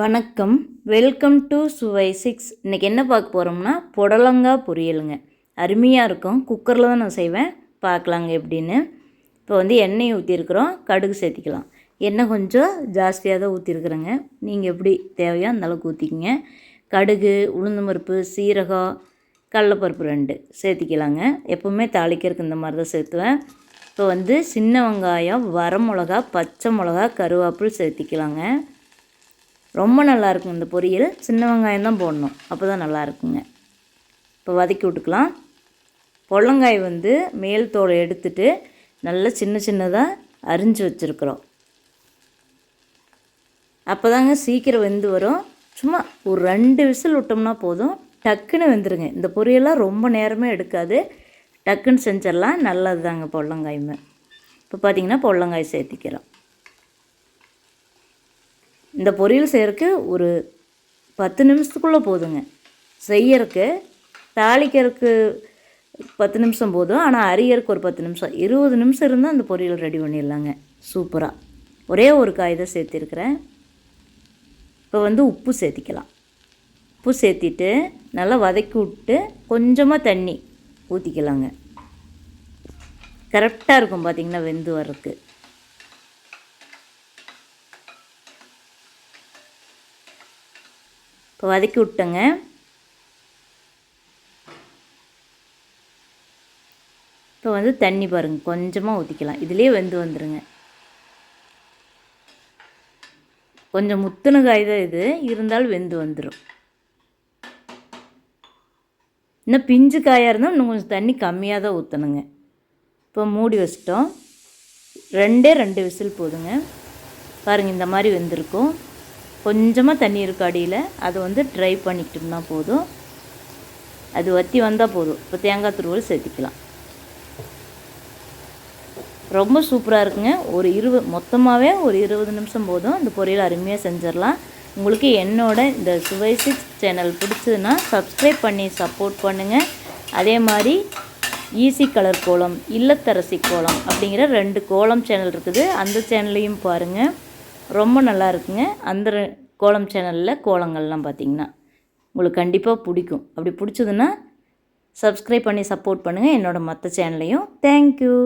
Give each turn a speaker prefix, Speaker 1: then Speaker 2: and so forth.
Speaker 1: வணக்கம். Welcome to சுவை six இன்றைக்கி என்ன பார்க்க போகிறோம்னா புடலங்காய் பொரியலுங்க. அருமையாக இருக்கும். குக்கரில் தான் நான் செய்வேன். பார்க்கலாங்க எப்படின்னு. இப்போ வந்து எண்ணெய் ஊற்றிருக்கிறோம் கடுகு சேர்த்திக்கலாம். எண்ணெய் கொஞ்சம் ஜாஸ்தியாக தான் ஊற்றிருக்குறேங்க நீங்கள் எப்படி தேவையோ அந்த அளவுக்கு ஊற்றிக்கிங்க கடுகு உளுந்து பருப்பு சீரகம் கடலப்பருப்பு ரெண்டு சேர்த்திக்கலாங்க. எப்போவுமே தாளிக்கிறதுக்கு இந்த மாதிரி தான் சேர்த்துவேன். இப்போ வந்து சின்ன வெங்காயம் வரமிளகா பச்சை மிளகா கருவேப்பில் சேர்த்திக்கலாங்க. ரொம்ப நல்லா இருக்கும் இந்த பொரியல். சின்ன வெங்காயம் தான் போடணும். அப்போ தான் நல்லா இருக்குங்க இப்போ வதக்கி விட்டுக்கலாம். பொள்ளங்காய் வந்து மேல் தோலை எடுத்துட்டு நல்லா சின்ன சின்னதாக அரிஞ்சு வச்சுருக்குறோம். அப்போ தாங்க சீக்கிரம் வெந்து வரும். சும்மா ஒரு ரெண்டு விசில் விட்டோம்னா போதும். டக்குன்னு வெந்துருங்க. இந்த பொரியெல்லாம் ரொம்ப நேரமே எடுக்காது. டக்குன்னு செஞ்சிடலாம். நல்லது தாங்க பொள்ளங்காயுமே இப்போ பார்த்திங்கன்னா பொள்ளங்காய் சேர்த்திக்கிறோம். இந்த பொரியல் செய்கிறதுக்கு ஒரு பத்து நிமிஷத்துக்குள்ளே போதுங்க. செய்யறதுக்கு தாளிக்கிறதுக்கு பத்து நிமிஷம் போதும். ஆனால் அரியருக்கு ஒரு பத்து நிமிஷம். இருபது நிமிஷம் இருந்தால் அந்த பொரியல் ரெடி பண்ணிடலாங்க. சூப்பராக ஒரே ஒரு காய் தான் சேர்த்திருக்கிறேன். இப்போ வந்து உப்பு சேர்த்திக்கலாம். உப்பு சேர்த்திட்டு நல்லா வதக்கி விட்டு கொஞ்சமாக தண்ணி ஊற்றிக்கலாங்க கரெக்டாக இருக்கும் பார்த்திங்கன்னா வெந்து வர்றதுக்கு. வதக்கி விட்டேங்க. இப்போ வந்து தண்ணி பாருங்கள் கொஞ்சமாக ஊற்றிக்கலாம் இதுலேயே வெந்து வந்துடுங்க கொஞ்சம் முத்துன காய் தான் இது. இருந்தாலும் வெந்து வந்துடும் இன்னும் பிஞ்சு காயாக இருந்தால் இன்னும் கொஞ்சம் தண்ணி கம்மியாக தான் ஊற்றணுங்க இப்போ மூடி வச்சிட்டோம். ரெண்டே ரெண்டு விசில் போதுங்க. பாருங்கள் இந்த மாதிரி வெந்திருக்கும். கொஞ்சமாக தண்ணி இருக்கும் அடியில் அதை வந்து ட்ரை பண்ணிக்கிட்டோம்னா போதும். அது வற்றி வந்தால் போதும். இப்போ தேங்காய் துருவல் சேர்த்திக்கலாம். ரொம்ப சூப்பராக இருக்குங்க. ஒரு இருபது மொத்தமாகவே ஒரு இருபது நிமிஷம் போதும். இந்த பொரியல் அருமையாக செஞ்சிடலாம். உங்களுக்கு என்னோட இந்த சுவை சிக்ஸ் சேனல் பிடிச்சதுன்னா சப்ஸ்கிரைப் பண்ணி சப்போர்ட் பண்ணுங்கள் அதே மாதிரி ஈஸி கலர் கோலம் இல்லத்தரசி கோலம் அப்படிங்கிற ரெண்டு கோலம் சேனல் இருக்குது. அந்த சேனல்லையும் பாருங்கள் ரொம்ப நல்லா இருக்குங்க. அந்த கோலம் சேனலில் கோலங்கள்லாம் பார்த்திங்கன்னா உங்களுக்கு கண்டிப்பாக பிடிக்கும். அப்படி பிடிச்சதுன்னா சப்ஸ்கிரைப் பண்ணி சப்போர்ட் பண்ணுங்கள் என்னோடய மற்ற சேனலையும் தேங்க்யூ